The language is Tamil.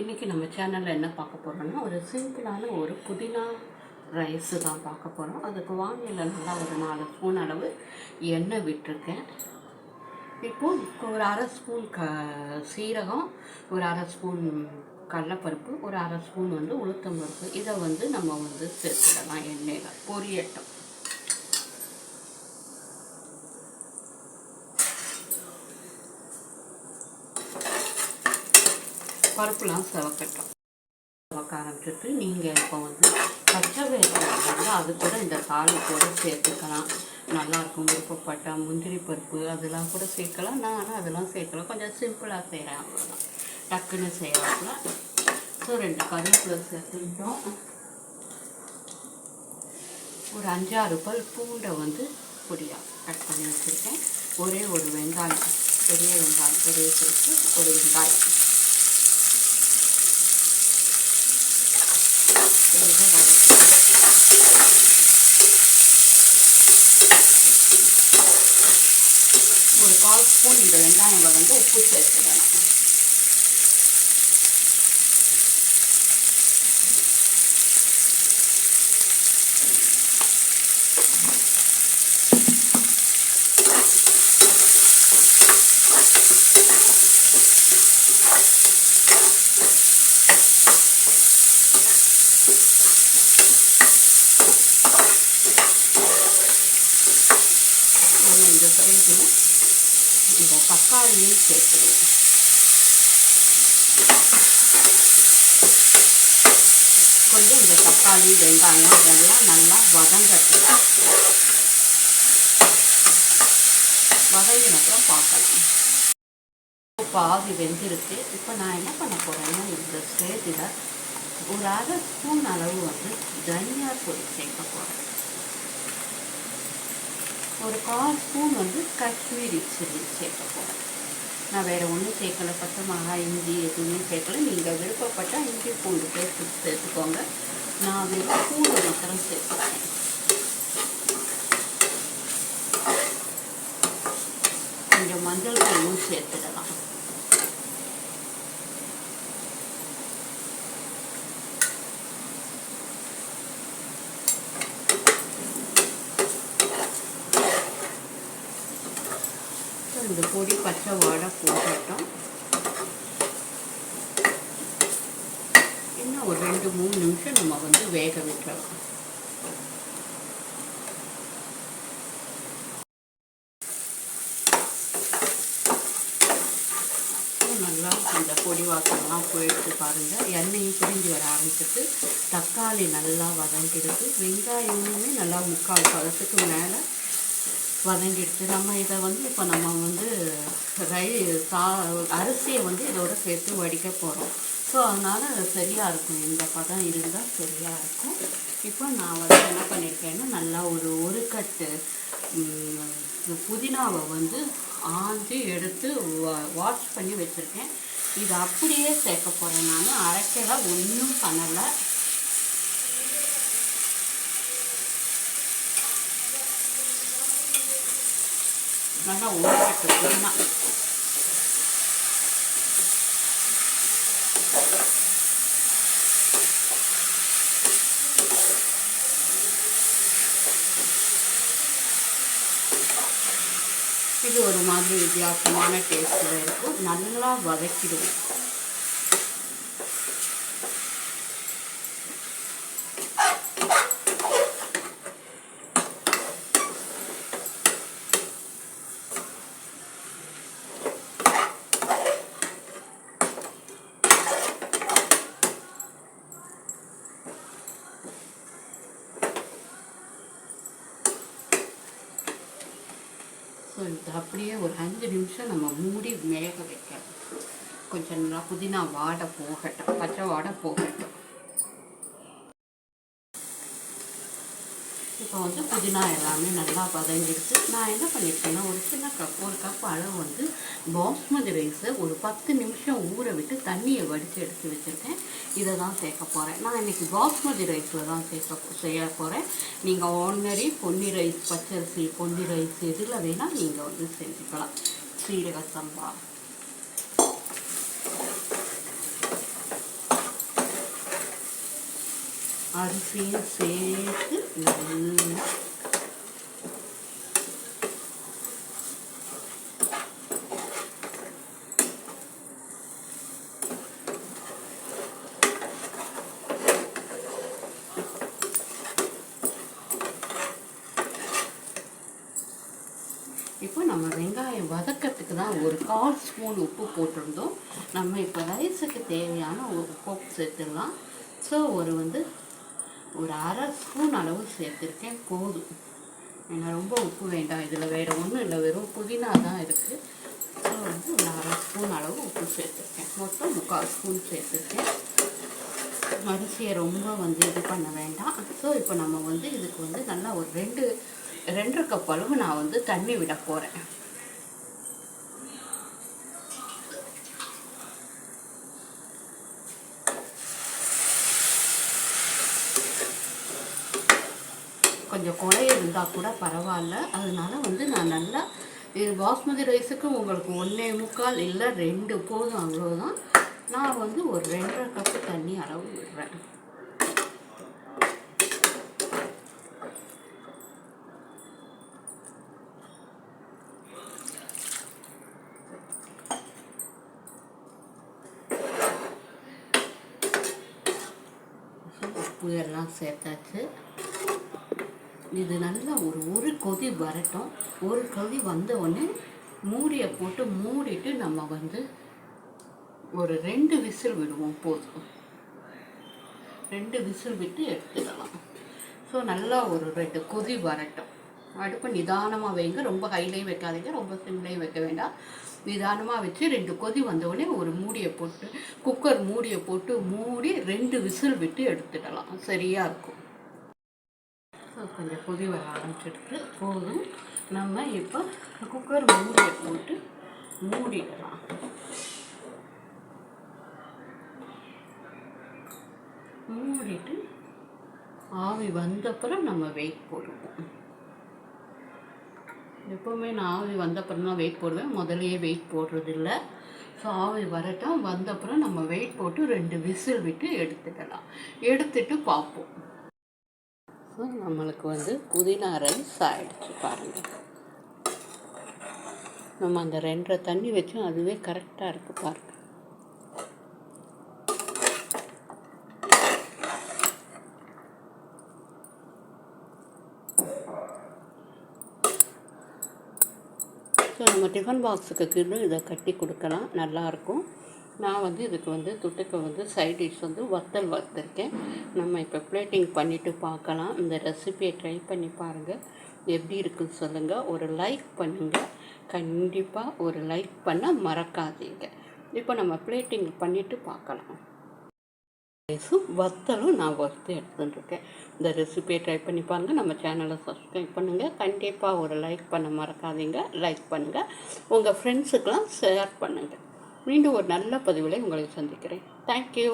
இன்றைக்கி நம்ம சேனலில் என்ன பார்க்க போகிறோம்னா ஒரு சிம்பிளான ஒரு புதினா ரைஸு தான் பார்க்க போகிறோம் அதுக்கு வானிலை நல்லா ஒரு நாலு ஸ்பூன் அளவு எண்ணெய் விட்டுருக்கேன். இப்போது ஒரு அரை ஸ்பூன் க சீரகம் ஒரு அரை ஸ்பூன் கடலைப்பருப்பு ஒரு அரை ஸ்பூன் வந்து உளுத்தம்பருப்பு. இதை வந்து நம்ம வந்து சேர்த்துக்கலாம் எண்ணெயில். பொரியட்டும். பருப்புலாம் செவக்கட்டும். செவக்க ஆரம்பிச்சிட்டு நீங்கள் இப்போ வந்து பச்சை வேர்க்கடலை வந்து அது கூட இந்த தாளிப்போட சேர்த்துக்கலாம். நல்லாயிருக்கும் விருப்பப்பட்ட முந்திரி பருப்பு அதெல்லாம் கூட சேர்க்கலாம். நான் ஆனால் அதெல்லாம் சேர்க்கலாம் கொஞ்சம் சிம்பிளாக செய்கிறேன் அவ்வளோதான் டக்குன்னு செய்யலாம்ல ஸோ ரெண்டு கருவேப்பிலை சேர்த்துக்கிட்டோம். ஒரு அஞ்சாறு பல் பூண்டை வந்து பொடியாக கட் பண்ணி வச்சுருக்கேன். ஒரே ஒரு வெங்காயம் பெரிய வெங்காயம் பெரிய சேர்த்து ஒரு வெங்காயம் இதை வதக்கி ஒரு கால் ஸ்பூன் இந்த வெங்காயம் வதங்க உப்பு சேர்த்துடலாம் நம்ம இந்த ஸ்டேஜில் இந்த தக்காளியும் சேர்த்துடுவோம் கொஞ்சம் இந்த தக்காளி வெங்காயம் எல்லாம் நல்லா வதங்கட்டும் வதங்கின அப்புறம் பார்க்கலாம் பாதி வெந்திருக்கு இப்போ நான் என்ன பண்ண போகிறேன்னா இந்த ஸ்டேஜில் ஒரு அரை ஸ்பூன் அளவு வந்து தனியா பொடி சேர்க்க போகிறேன் ஒரு கால் ஸ்பூன் வந்து காஷ்மீரி சில்லி சேர்க்க போகிறேன் நான் வேறு ஒன்றும் சேர்க்கல. பச்சை மிளகாய் இஞ்சி எதுவுமே சேர்க்கல. நீங்கள் விருப்பப்பட்டால் இஞ்சி பூண்டு பேஸ்ட் சேர்த்துக்கோங்க. நான் வெறும் பூண்டு மாத்திரம் சேர்த்துக்கிறேன். கொஞ்சம் மஞ்சள் தூளும் சேர்த்துடலாம் இந்த பொடி பச்சை வாடை போகட்டும் இன்னும் ஒரு ரெண்டு மூணு நிமிஷம் நம்ம வந்து வேக விட்டுறோம் நல்லா இந்த பொடி வாசம்லாம் போயிடுச்சு பாருங்கள் எண்ணெயும் பிரிஞ்சு வர ஆரம்பிச்சிட்டு தக்காளி நல்லா வதங்கிடுது வெங்காயமுமே நல்லா முக்கால் பதத்துக்கு மேலே வதங்கிடுச்சு. நம்ம இதை வந்து இப்போ நம்ம வந்து ரை தா அரிசியை வந்து இதோட சேர்த்து வடிக்க போகிறோம் ஸோ அதனால் சரியாக இருக்கும். இந்த பதம் இருந்தால் சரியாக இருக்கும். இப்போ நான் வந்து என்ன பண்ணியிருக்கேன்னா நல்லா ஒரு ஒரு கட்டு புதினாவை வந்து ஆஞ்சி எடுத்து வாஷ் பண்ணி வச்சுருக்கேன். இது அப்படியே சேர்க்க போகிறேன் நான் அரைக்கலாம் ஒன்றும் பண்ணலை. நல்லா ஊறட்டு இது ஒரு மாதிரி வித்தியாசமான டேஸ்ட்டில் இருக்கும். நல்லா வதக்கிடுவோம். அப்படியே ஒரு அஞ்சு நிமிஷம் நம்ம மூடி வேக வைக்கணும். கொஞ்சம் நல்லா புதினா வாடை போகட்டும் பச்சை வாடை போகட்டும். இப்போ வந்து புதினா எல்லாமே நல்லா வதங்கிடுச்சு. நான் என்ன பண்ணியிருக்கேன்னா ஒரு சின்ன கப் ஒரு கப் அளவு வந்து பாஸ்மதி ரைஸை ஒரு பத்து நிமிஷம் ஊற விட்டு தண்ணியை வடித்து எடுத்து வச்சுருக்கேன். இதை தான் சேர்க்க போகிறேன் நான் இன்றைக்கி பாஸ்மதி ரைஸில் தான் சேர்க்க செய்ய போகிறேன் நீங்கள் ஆர்டினரி பொன்னி ரைஸ் பச்சரிசி பொன்னி ரைஸ் எதில் வேணால் நீங்கள் வந்து செஞ்சுக்கலாம். சீரக சம்பா. அரிசியும் சேர்த்து இப்போ நம்ம வெங்காயம் வதக்கிறதுக்கு தான் ஒரு கால் ஸ்பூன் உப்பு போட்டிருந்தோம். நம்ம இப்போ ரைஸுக்கு தேவையான ஒரு உப்பு சேர்த்துடலாம். ஸோ ஒரு வந்து ஒரு அரை ஸ்பூன் அளவு சேர்த்துருக்கேன். போதும். ஏன்னா ரொம்ப உப்பு வேண்டாம். இதில் வேறு ஒன்றும் இல்லை. வெறும் புதினா தான் இருக்குது ஸோ வந்து ஒரு அரை ஸ்பூன் அளவு உப்பு சேர்த்துருக்கேன். மொத்தம் முக்கால் ஸ்பூன் சேர்த்துருக்கேன். அரிசியை ரொம்ப வந்து இது பண்ண வேண்டாம். ஸோ இப்போ நம்ம வந்து இதுக்கு வந்து நல்லா ஒரு ரெண்டு ரெண்டரை கப் அளவு நான் வந்து தண்ணி விட போகிறேன் கொஞ்சம் குறைய இருந்தால் கூட பரவாயில்ல. அதனால வந்து நான் நல்லா இது பாஸ்மதி ரைஸுக்கு உங்களுக்கு ஒன்றே முக்கால் இல்லை ரெண்டு போதும் அவ்வளோதான் நான் வந்து ஒரு ரெண்டரை கப்பு தண்ணி அளவு விடுறேன். உப்பு எல்லாம் சேர்த்தாச்சு. இது நல்லா ஒரு ஒரு கொதி வரட்டும். ஒரு கொதி வந்த உடனே மூடியை போட்டு மூடிட்டு நம்ம வந்து ஒரு ரெண்டு விசில் விடுவோம் போதும். ரெண்டு விசில் விட்டு எடுத்துடலாம் ஸோ நல்லா ஒரு ரெண்டு கொதி வரட்டும். அடுப்பு நிதானமாக வைங்க. ரொம்ப ஹைலையும் வைக்காதீங்க. ரொம்ப சிம்லையும் வைக்க வேண்டாம். நிதானமாக வச்சு ரெண்டு கொதி வந்த ஒரு மூடியை போட்டு குக்கர் மூடியை போட்டு மூடி ரெண்டு விசில் விட்டு எடுத்துடலாம். சரியாக இருக்கும். கொஞ்சம் கொதி வர ஆரம்பிச்சிட்டு போதும். நம்ம இப்போ குக்கர் மூடியை போட்டு மூடிடலாம். மூடிட்டு ஆவி வந்தப்புறம் நம்ம வெயிட் போடுவோம். எப்போவுமே நான் ஆவி வந்தப்புறம் தான் வெயிட் போடுவேன். முதலையே வெயிட் போடுறதில்ல. ஸோ ஆவி வரட்டும். வந்தப்புறம் நம்ம வெயிட் போட்டு ரெண்டு விசில் விட்டு எடுத்துக்கலாம். எடுத்துட்டு பார்ப்போம். ஸோ நம்மளுக்கு வந்து புதினா ரைஸ் ஆகிடுச்சு பாருங்கள் நம்ம அந்த ரெண்டரை தண்ணி வச்சோம் அதுவே கரெக்டாக இருக்குது பாருங்கள் ஸோ நம்ம டிஃபன் பாக்ஸுக்கு கீழே இதை கட்டி கொடுக்கலாம். நல்லாயிருக்கும் நான் வந்து இதுக்கு வந்து துட்டுக்கு வந்து சைட் டிஷ் வந்து வத்தல் வறுத்துருக்கேன். நம்ம இப்போ பிளேட்டிங் பண்ணிவிட்டு பார்க்கலாம். இந்த ரெசிபியை ட்ரை பண்ணி பாருங்கள் எப்படி இருக்குன்னு சொல்லுங்கள் ஒரு லைக் பண்ணுங்கள் கண்டிப்பாக ஒரு லைக் பண்ண மறக்காதீங்க. இப்போ நம்ம பிளேட்டிங் பண்ணிவிட்டு பார்க்கலாம். ரைஸும் வத்தலும் நான் வறுத்து எடுத்துட்டுருக்கேன். இந்த ரெசிபியை ட்ரை பண்ணி பாருங்கள் நம்ம சேனலை சப்ஸ்கிரைப் பண்ணுங்கள் கண்டிப்பாக ஒரு லைக் பண்ண மறக்காதீங்க. லைக் பண்ணுங்கள் உங்கள் ஃப்ரெண்ட்ஸுக்கெலாம் ஷேர் பண்ணுங்கள் மீண்டும் ஒரு நல்ல பதிவில் உங்களை சந்திக்கிறேன். தேங்க்யூ